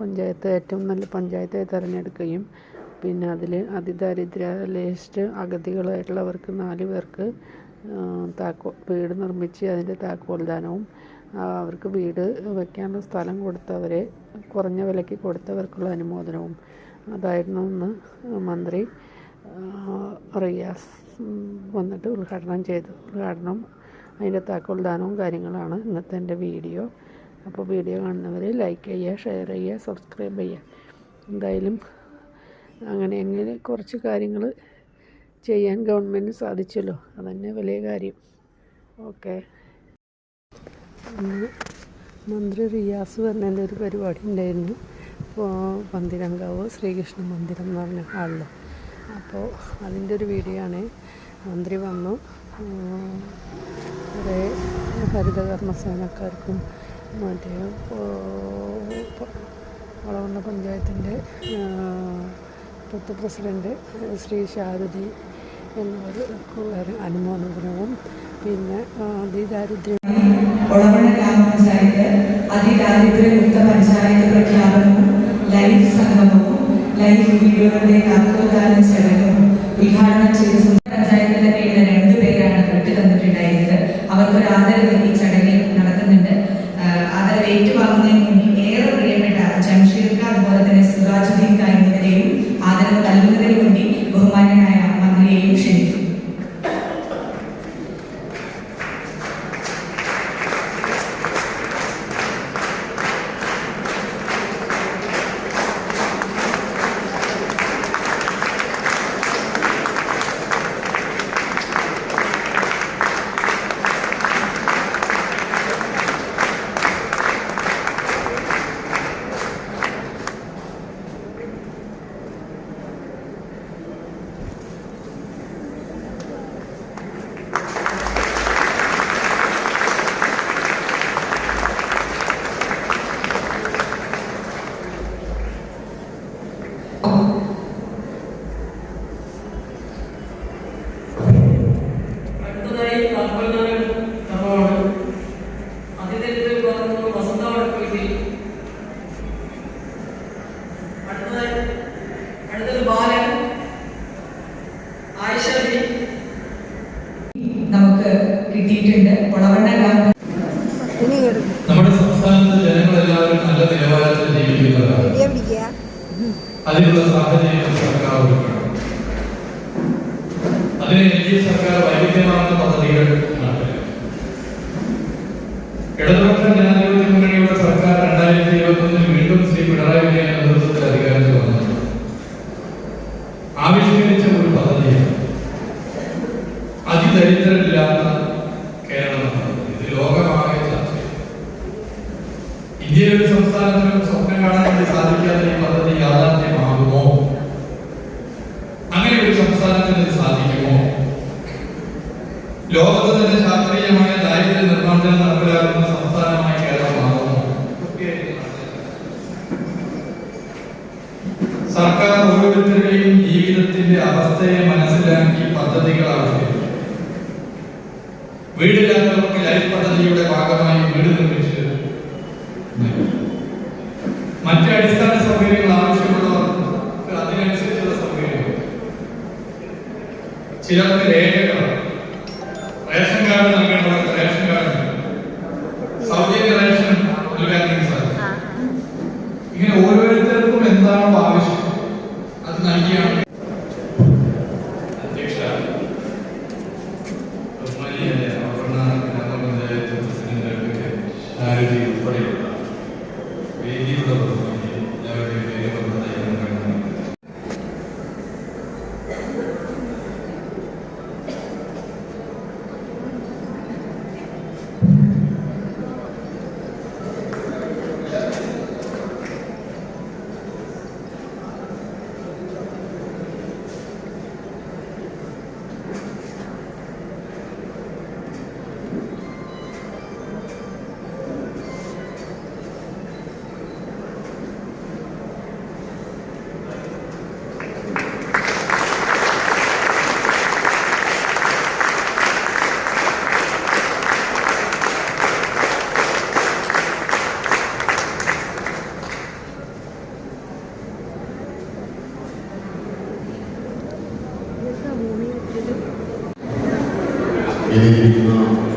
പഞ്ചായത്ത് ഏറ്റവും നല്ല പഞ്ചായത്തെ തിരഞ്ഞെടുക്കുകയും പിന്നെ അതിൽ അതിദാരിദ്ര്യ ലിസ്റ്റ് അഗതികളായിട്ടുള്ളവർക്ക് നാല് പേർക്ക് താക്കോ വീട് നിർമ്മിച്ച് അതിന്റെ താക്കോൽദാനവും അവർക്ക് വീട് വയ്ക്കാനുള്ള സ്ഥലം കൊടുത്തവരെ കുറഞ്ഞ വിലയ്ക്ക് കൊടുത്തവർക്കുള്ള അനുമോദനവും. അതായിരുന്നു ഒന്ന് മന്ത്രി റിയാസ് വന്നിട്ട് ഉദ്ഘാടനം ചെയ്തു ഉദ്ഘാടനം അതിന്റെ താക്കോൽദാനവും കാര്യങ്ങളാണ് ഇന്നത്തെ എന്റെ വീഡിയോ. അപ്പോൾ വീഡിയോ കാണുന്നവർ ലൈക്ക് ചെയ്യുക ഷെയർ ചെയ്യുക സബ്സ്ക്രൈബ് ചെയ്യുക. എന്തായാലും അങ്ങനെ എങ്ങനെ കുറച്ച് കാര്യങ്ങൾ ചെയ്യാൻ ഗവൺമെന്റ് സാധിച്ചല്ലോ? അതന്നെ വലിയ കാര്യം. ഓക്കെ മന്ത്രി റിയാസ് പറഞ്ഞതിന്റെ ഒരു പരിപാടി ഉണ്ടായിരുന്നു. ഇപ്പോൾ പന്തിരങ്കാവ് ശ്രീകൃഷ്ണ മന്ദിരം എന്ന് പറഞ്ഞ ഹാളിൽ അപ്പോൾ അതിന്റെ ഒരു വീഡിയോ ആണ്. മന്ത്രി വന്നു. കുറേ ഹരിതകർമ്മ സേനക്കാർക്കും മറ്റേ വളവണ്ണ പഞ്ചായത്തിന്റെ പത്ത് പ്രസിഡന്റ് ശ്രീ ശാരദി എന്നിവർ അനുമോദനവും പിന്നെ അതിദാരിദ്ര്യം ഒളവണ്ണ ഗ്രാമപഞ്ചായത്ത് അതിദാരിദ്ര്യമുക്ത പഞ്ചായത്ത് പ്രഖ്യാപനവും ലൈഫ് സംഗമവും ലൈഫ് വീടുകളുടെ താക്കോൽദാന ചടങ്ങും ഉദ്ഘാടനം ചെയ്ത. നമുക്ക് കിട്ടിയിട്ടുണ്ട്. ഒളവണ്ണ ഗ്രാമ അതിനുള്ള സാഹചര്യം സർക്കാർ ഒരുക്കണം അതിന് എൻ സർക്കാർ വൈവിധ്യമാർന്ന പദ്ധതികൾ ഇടതുപക്ഷ ജനാധിപത്യ മുന്നണിയുടെ സർക്കാർ രണ്ടായിരത്തി ഇരുപത്തൊന്നിൽ വീണ്ടും ശ്രീ പിണറായി വിജയൻ നേതൃത്വത്തിൽ അധികാരത്തിൽ ആവിഷ്കരിച്ച ഒരു പദ്ധതിയാണ് അതിദരിദ്രരില്ലാത്ത കേരളം ഇത് ചെയ്തു ഇന്ത്യയിലെ ഒരു സ്വപ്നം കാണാൻ വേണ്ടി സാധിക്കാത്ത ഈ പദ്ധതി യാഥാർത്ഥ്യമാകുമോ? അങ്ങനെ ഒരു സംസ്ഥാനത്തിന് സാധിക്കുമോ? ലോകത്ത് തന്നെ ശാസ്ത്രീയമായ ദാരിദ്ര്യ നിർമ്മാർജനം നടപ്പിലാക്കുന്ന സംസ്ഥാനമായി കേരളമാകുമോ? സർക്കാർ ഓരോരുത്തരുടെയും ജീവിതത്തിന്റെ അവസ്ഥയെ മനസ്സിലാക്കി പദ്ധതികൾ ആവിഷ്കരിക്കും വീടില്ലാത്തവർക്ക് ലൈഫ് പദ്ധതിയുടെ ഭാഗമായി വീട് നിർമ്മിച്ച് ചിലർക്ക് രേഖകളാണ്. റേഷൻ കാർഡ് നൽകേണ്ടവർക്ക് റേഷൻ കാർഡ്. സൗജന്യ റേഷൻ നൽകാൻ സാധിക്കും. ഇങ്ങനെ ഓരോരുത്തർക്കും എന്താണോ ആവശ്യം. വേദിയിലിരിക്കുന്ന